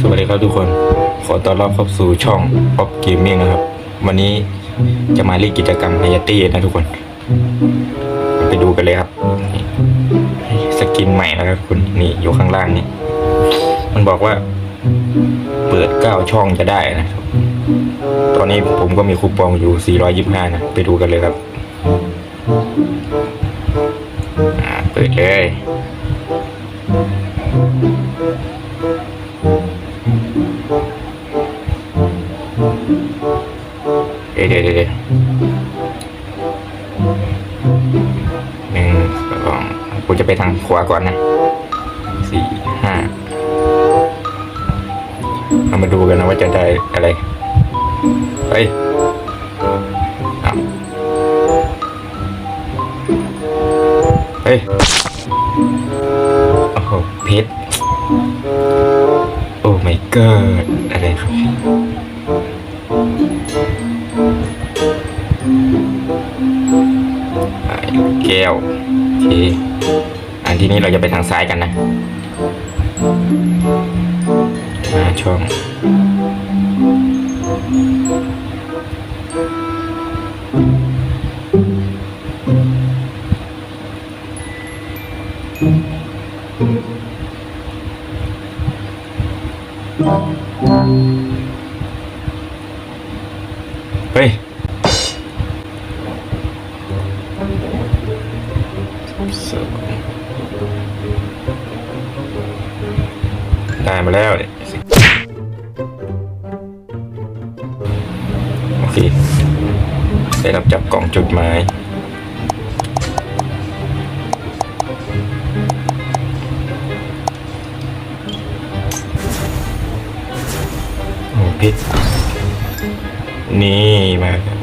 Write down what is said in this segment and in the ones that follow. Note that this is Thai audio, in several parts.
สวัสดีครับทุกคน ขอต้อนรับเข้าสู่ช่อง Pop Gaming นะครับ วันนี้จะมาเล่นกิจกรรมไฮยตี้นะทุกคน ไปดูกันเลยครับ สกินใหม่นะครับคุณนี่อยู่ข้างล่างนี่ มันบอกว่า เปิดเก้าช่องจะได้นะตอนนี้ผมก็มีคูปองอยู่ 425 นะ ไปดูกันเลยครับเปิดเลย เดี๋ยวเดี๋ยวเดี๋ยวเดี๋ยวหนึ่งสองกูจะไปทางขวาก่อนนะสี่ห้าเรามาดูกันนะว่าจะได้อะไรไปเอาเฮ้ย โอ้ my god อะไรครับแก้วโอเคอันที่นี้เราจะไปทางซ้ายกันนะมาช่อง เฮ้ยได้มาแล้วเนี่ยโอเค ได้รับจับกล่องจดหมาย พิษ นี่มา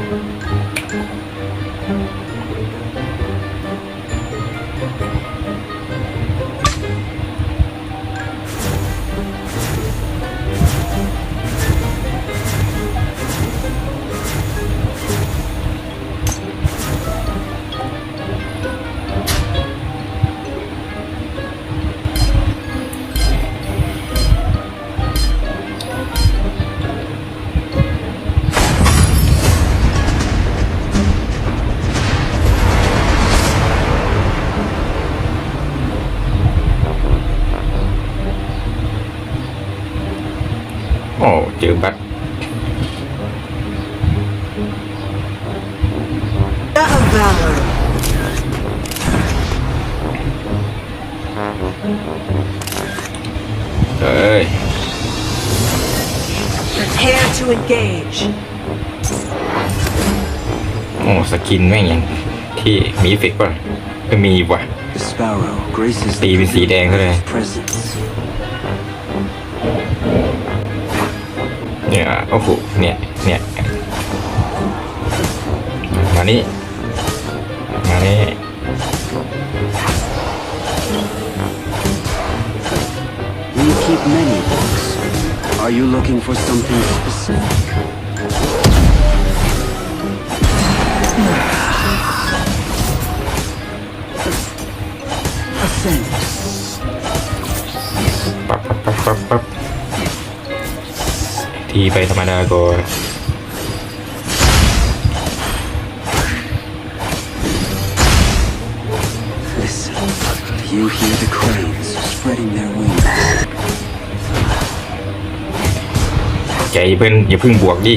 เอ้ย Prepare to engage. โอ้สกินแม่งยังที่มีเอฟเฟกต์ป่ะก็มีว่ะ The sparrow graces ตีเป็นสีแดงซะเลย presence. เนี่ยโอ้โหเนี่ยเนี่ยมานี่มานี่ We keep many books. Are you looking for something specific? Ascend. ปั๊บปั๊บปั๊บปั๊บปั๊บทีไปธรรมดาก่อน Listen. You hear the cranes spreading their wings. ใจเพิ่นอย่าเพึ่งบวกดิ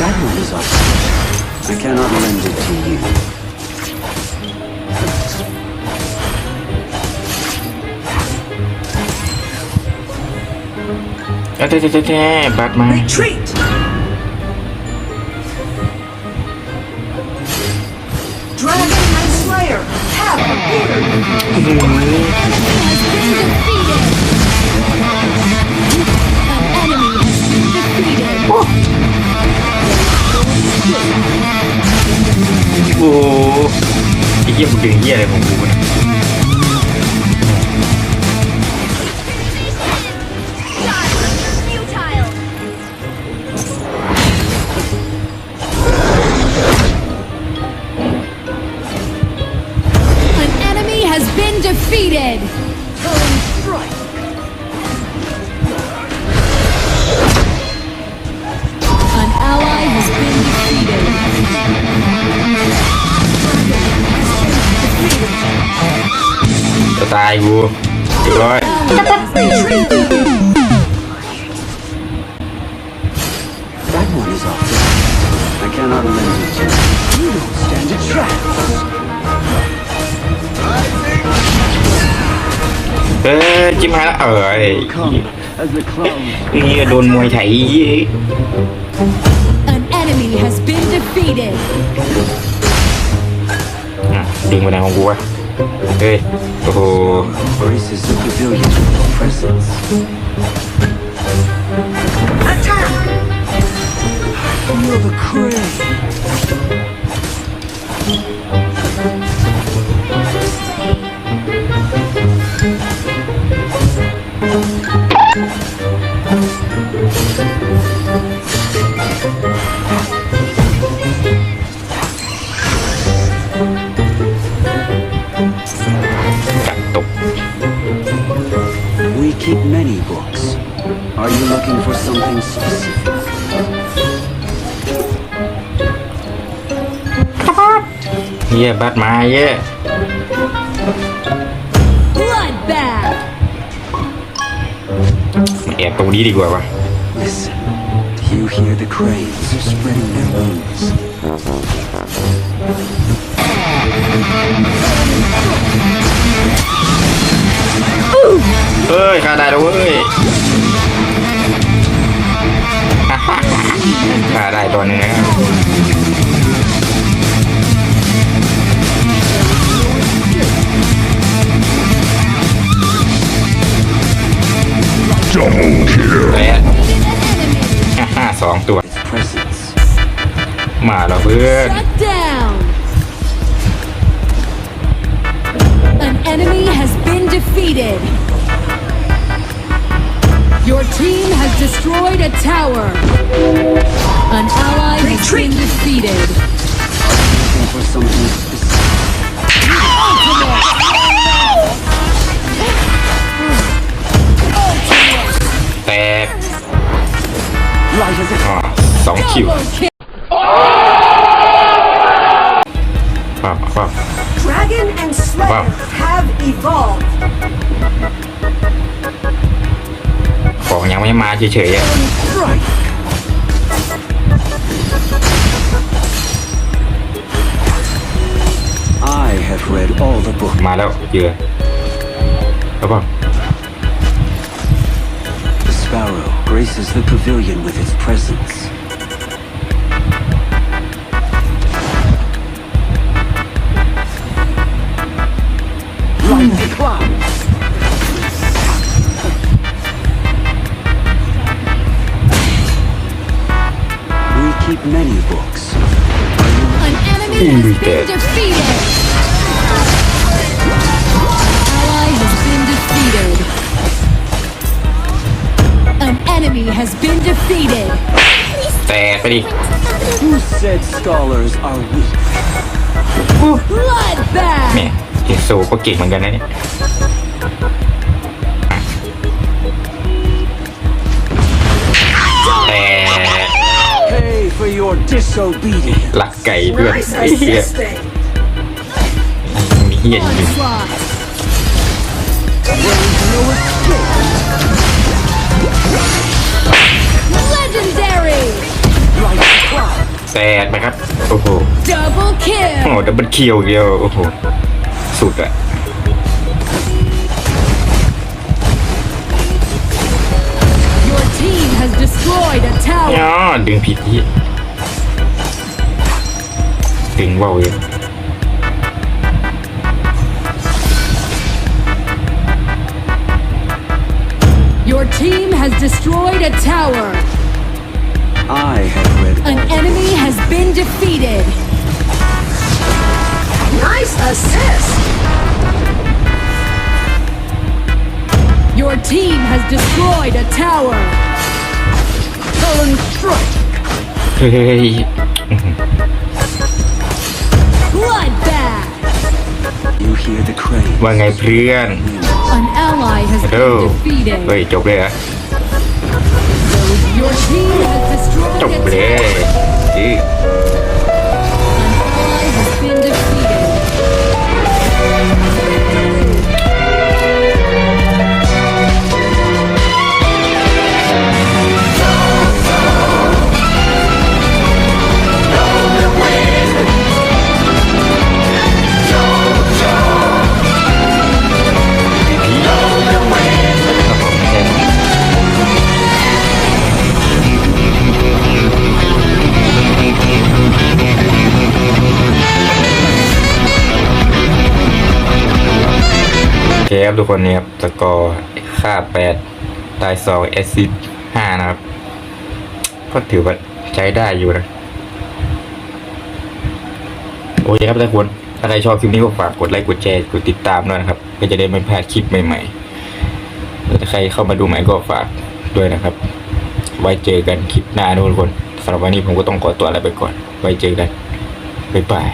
That one is up. I cannot lend it to you. เอ้ยแท้แท้แท้บัตรมา โอ้โหไอ้เหี้ยมึงดึงเหี้ยอะไรของกูเนี่ยายกูเรียบร้อย That one is off. I cannot lend it to you. You don't stand a chance. เออจิ้มหายแล้วเออไอ้ Come as the clouds เฮียโดนมวยไถ An enemy has been defeated. อะดึงไปไหนของกูวะ เฮ้ยโอ้โห graces the pavilion with its presence. Attack! Feel the crane. จัดตก We keep many books. Are you looking for something specific? เฮียบัดมาเยอะ Bloodbath. มาแอบตรงนี้ดีกว่าวะ Listen. You hear the cranes are spreading their wings. เอ้ยฆ่าได้แล้วเว้ยฆ่าได้ตัวหนึงแล้วและฮ่าสองตัว Its presence. มาแล้วเพื่อน enemy has been defeated. Your team has destroyed a tower. An ally has been defeated. Looking for something specific. แตก Light as a อ่าสองคิว Double kill. ป้าป้า Dragon and Slayer Wow. have evolved. ของยังไม่มาเฉยๆอะ Right. I have read all the books. มาแล้วเจอแล้วป่ะ The sparrow graces the pavilion with its presence. enemy has Ooh, been dead. defeated. Ally has been defeated. An enemy has been defeated. แตกไปดิ Who said scholars are weak? Bloodbath. เนี่ยเจโซก็เก่งเหมือนกันนะเนี่ย Pay for your disobedience. ลักไก่เพื่อน Nice ไอ้เหี้ย assisting. มีเหี้ยจริง Onslaught. No escape. Legendary. Like the clouds. ๆแตกนะครับ โอ้โห Double โอ้ kill. ดับเบิลคิวเดียวโอ้โห สุดอะ Your team has destroyed a อ๋อ tower. ดึงผิดที่ Your team has destroyed a tower. I have read. An enemy has been defeated. Nice assist. Your team has destroyed a tower. Column strike. Hey. ว่าไงเพื่อน An ally has ฮัลโหล been เฮ้ย defeated. จบเลยเหรอ Your team has destroyed จบ a เลย tower. อื้อ ครับทุกคนนี่ครับสกอร์ค่าแปดตายสองแอซิดห้านะครับ ก็ถือว่าใช้ได้อยู่นะ โอเคครับทุกคนถ้าใครชอบคลิปนี้ก็ฝากกดไลค์กดแชร์กดติดตามด้วยนะครับก็จะได้ไม่พลาดคลิปใหม่ๆแล้วถ้าใครเข้ามาดูใหม่ก็ฝากด้วยนะครับ ไว้เจอกันคลิปหน้านะทุกคนสำหรับวันนี้ผมก็ต้องขอตัวลาไปก่อน ไว้เจอกันบ๊ายบาย